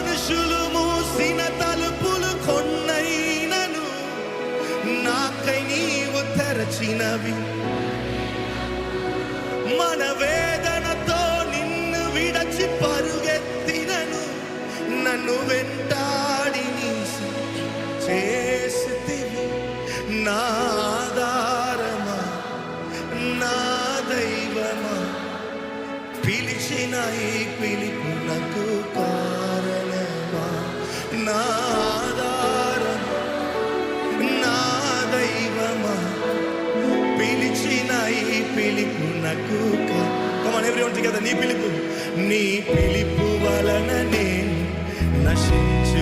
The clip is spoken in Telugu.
మనుషులు మూసిన తలుపులు కొన్నైనను. నాకై నీవు తెరచినవి మన వేదనతో నిన్ను విడచి పరుగెత్తినను. నన్ను వెంటాడి నీ చేసితివి. నా ఆధారమా? నా దైవమా? పిలిచిన ఈ పిలుపునకు కా నా నా దైవమా పిలిచిన ఈ పిలుపునకు కమాన్ ఎవ్రీవన్ టుగెదర్ నీ పిలుపు. నీ పిలుపు వలన నేను నశించ